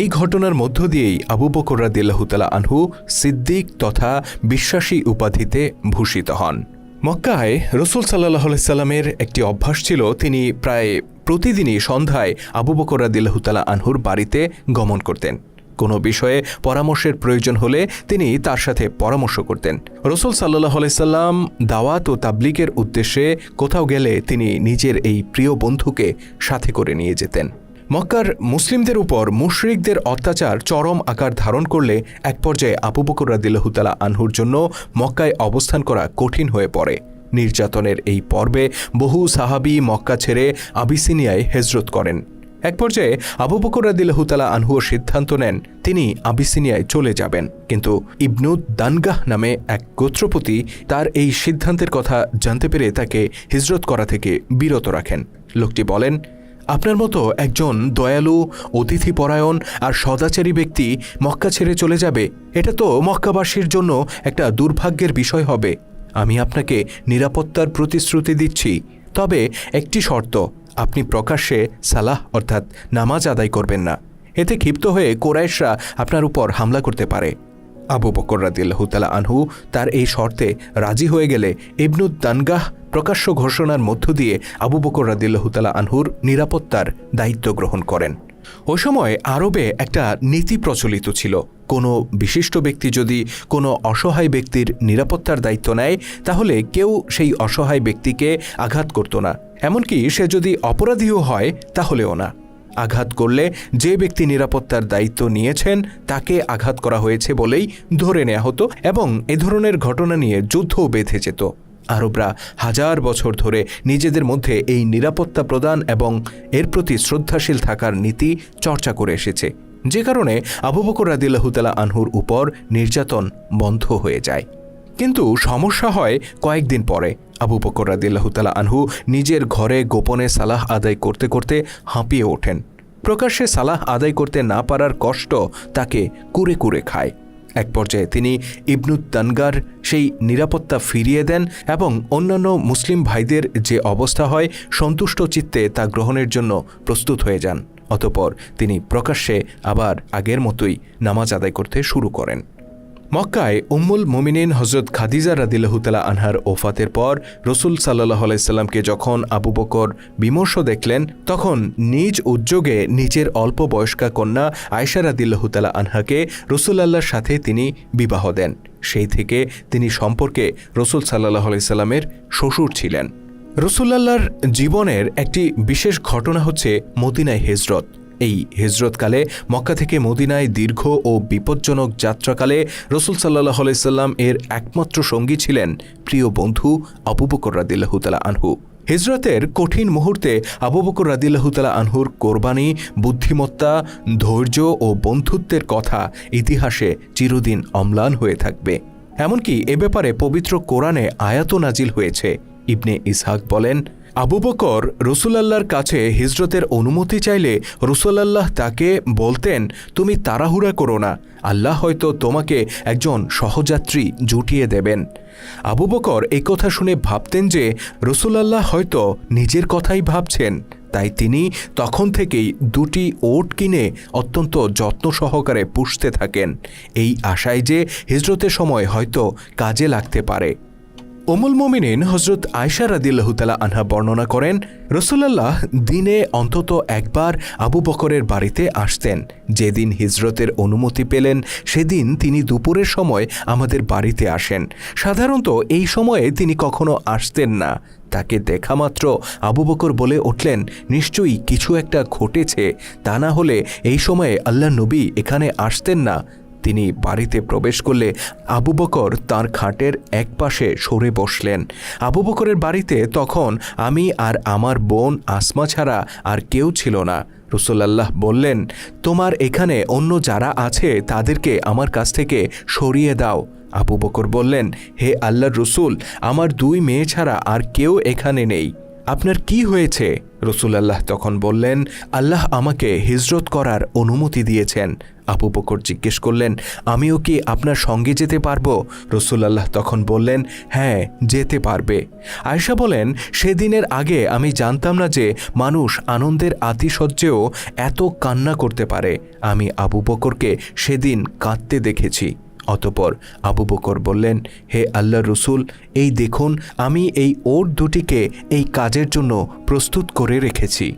এই ঘটনার মধ্য দিয়েই আবু বকর রাদিল্লাহতালা আনহু সিদ্দিক তথা বিশ্বাসী উপাধিতে ভূষিত হন। মক্কায় রসুল সাল্লাহ সাল্লামের একটি অভ্যাস ছিল, তিনি প্রায় প্রতিদিনই সন্ধ্যায় আবু বকর রাদিল্লাহতালা আনহুর বাড়িতে গমন করতেন। কোনো বিষয়ে পরামর্শের প্রয়োজন হলে তিনি তার সাথে পরামর্শ করতেন। রসুল সাল্লাহ সাল্লাম দাওয়াত ও তাবলিকের উদ্দেশ্যে কোথাও গেলে তিনি নিজের এই প্রিয় বন্ধুকে সাথে করে নিয়ে যেতেন। মক্কার মুসলিমদের উপর মুশরিকদের অত্যাচার চরম আকার ধারণ করলে এক পর্যায়ে আবু বকর রাদিল্লাহুতালা আনহুর জন্য মক্কায় অবস্থান করা কঠিন হয়ে পড়ে। নির্যাতনের এই পর্বে বহু সাহাবি মক্কা ছেড়ে আবিসিনিয়ায় হেজরত করেন। এক পর্যায়ে আবু বকর রাদিল্লাহুতালা আনহুও সিদ্ধান্ত নেন, তিনি আবিসিনিয়ায় চলে যাবেন। কিন্তু ইবনুদ দানগাহ নামে এক গোত্রপতি তার এই সিদ্ধান্তের কথা জানতে পেরে তাকে হিজরত করা থেকে বিরত রাখেন। লোকটি বলেন আপনার মতো একজন দয়ালু, অতিথিপরায়ণ আর সদাচারী ব্যক্তি মক্কা ছেড়ে চলে যাবে, এটা তো মক্কাবাসীর জন্য একটা দুর্ভাগ্যের বিষয় হবে। আমি আপনাকে নিরাপত্তার প্রতিশ্রুতি দিচ্ছি। তবে একটি শর্ত, আপনি প্রকাশ্যে সালাহ অর্থাৎ নামাজ আদায় করবেন না। এতে ক্ষিপ্ত হয়ে কোরাইশরা আপনার উপর হামলা করতে পারে। আবু বকর রাদিল্লাহতালা আনহু তার এই শর্তে রাজি হয়ে গেলে ইবনুদ দানগাহ প্রকাশ্য ঘোষণার মধ্য দিয়ে আবু বকর রাদিল্লাহতালা আনহুর নিরাপত্তার দায়িত্ব গ্রহণ করেন। ওই সময় আরবে একটা নীতি প্রচলিত ছিল। কোনো বিশিষ্ট ব্যক্তি যদি কোনো অসহায় ব্যক্তির নিরাপত্তার দায়িত্ব নেয়, তাহলে কেউ সেই অসহায় ব্যক্তিকে আঘাত করত না। এমনকি সে যদি অপরাধীও হয়, তাহলেও না। আঘাত করলে যে ব্যক্তি নিরাপত্তার দায়িত্ব নিয়েছেন তাকে আঘাত করা হয়েছে বলেই ধরে নেওয়া হতো এবং এ ধরনের ঘটনা নিয়ে যুদ্ধও বেঁধে যেত। আরবরা হাজার বছর ধরে নিজেদের মধ্যে এই নিরাপত্তা প্রদান এবং এর প্রতি শ্রদ্ধাশীল থাকার নীতি চর্চা করে এসেছে। যে কারণে আবু বকর রাদিল্লাহতালা আনহুর উপর নির্যাতন বন্ধ হয়ে যায়। কিন্তু সমস্যা হয় কয়েকদিন পরে। আবু বকর রাদিল্লাহতালা আনহু নিজের ঘরে গোপনে সালাহ আদায় করতে করতে হাঁপিয়ে ওঠেন। প্রকাশ্যে সালাহ আদায় করতে না পারার কষ্ট তাকে কুরে কুরে খায়। এক পর্যায়ে তিনি ইবনুত তানগার সেই নিরাপত্তা ফিরিয়ে দেন এবং অন্যান্য মুসলিম ভাইদের যে অবস্থা হয় সন্তুষ্ট চিত্তে তা গ্রহণের জন্য প্রস্তুত হয়ে যান। অতপর তিনি প্রকাশ্যে আবার আগের মতোই নামাজ আদায় করতে শুরু করেন। মক্কায় উম্মুল মোমিনিন হজরত খাদিজা রাদিল্লাহতালা আনহার ওফাতের পর রসুল সাল্লাহ আলাইসাল্লামকে যখন আবু বকর বিমর্ষ দেখলেন, তখন নিজ উদ্যোগে নিজের অল্প বয়স্কা কন্যা আয়সা রাদিল্লাহতালা আনহাকে রসুলাল্লাহর সাথে তিনি বিবাহ দেন। সেই থেকে তিনি সম্পর্কে রসুল সাল্লাহ আলাইসাল্লামের শ্বশুর ছিলেন। রসুল্লাহর জীবনের একটি বিশেষ ঘটনা হচ্ছে মদিনায় হেজরত। এই হিজরতকালে মক্কা থেকে মদিনায় দীর্ঘ ও বিপজ্জনক যাত্রাকালে রসুল সাল্লাহ আলাইসাল্লাম এর একমাত্র সঙ্গী ছিলেন প্রিয় বন্ধু আবু বকর রাদিল্লাহতালা আনহু। হিজরতের কঠিন মুহূর্তে আবু বকর রাদিল্লাহতালা আনহুর কোরবানি, বুদ্ধিমত্তা, ধৈর্য ও বন্ধুত্বের কথা ইতিহাসে চিরদিন অম্লান হয়ে থাকবে। এমনকি এ ব্যাপারে পবিত্র কোরআনে আয়াত নাজিল হয়েছে। ইবনে ইসহাক বলেন আবু বকর রসুলাল্লাহর কাছে হিজরতের অনুমতি চাইলে রসুলাল্লাহ তাকে বলতেন, তুমি তাড়াহুড়া করো না, আল্লাহ হয়তো তোমাকে একজন সহযাত্রী জুটিয়ে দেবেন। আবু বকর এই কথা শুনে ভাবতেন যে রসুলাল্লাহ হয়তো নিজের কথাই ভাবছেন। তাই তিনি তখন থেকেই দুটি ওট কিনে অত্যন্ত যত্ন সহকারে পুষতে থাকেন। এই আশায় যে হিজরতের সময় হয়তো কাজে লাগতে পারে। ওমুল মোমিনিন হজরত আয়সা রাদিল্লাহতালা আনহা বর্ণনা করেন, রসুলাল্লাহ দিনে অন্তত একবার আবু বকরের বাড়িতে আসতেন। যেদিন হিজরতের অনুমতি পেলেন, সেদিন তিনি দুপুরের সময় আমাদের বাড়িতে আসেন। সাধারণত এই সময়ে তিনি কখনো আসতেন না। তাকে দেখা মাত্র আবু বকর বলে উঠলেন, নিশ্চয়ই কিছু একটা ঘটেছে। তা না হলে এই সময়ে আল্লাহ নবী এখানে আসতেন না। তিনি বাড়িতে প্রবেশ করলে আবু বকর তাঁর খাটের এক পাশে সরে বসলেন। আবু বকরের বাড়িতে তখন আমি আর আমার বোন আসমা ছাড়া আর কেউ ছিল না। রসুল্লাহ বললেন, তোমার এখানে অন্য যারা আছে তাদেরকে আমার কাছ থেকে সরিয়ে দাও। আবু বকর বললেন, হে আল্লাহ রসুল, আমার দুই মেয়ে ছাড়া আর কেউ এখানে নেই। আপনার কি হয়েছে? রসুলাল্লাহ তখন বললেন, আল্লাহ আমাকে হিজরত করার অনুমতি দিয়েছেন। আবু বকর জিজ্ঞেস করলেন, আমিও কি আপনার সঙ্গে যেতে পারব? রসুলাল্লাহ তখন বললেন হ্যাঁ যেতে পারবে। আয়শা বলেন, সেদিনের আগে আমি জানতাম না যে মানুষ আনন্দের আতিশয্যেও এত কান্না করতে পারে। আমি আবু বকরকে সেদিন কাঁদতে দেখেছি। অতপর আবু বকর বললেন, হে আল্লাহ রসুল, এই দেখুন, আমি এই ওর দুটিকে এই কাজের জন্য প্রস্তুত করে রেখেছি।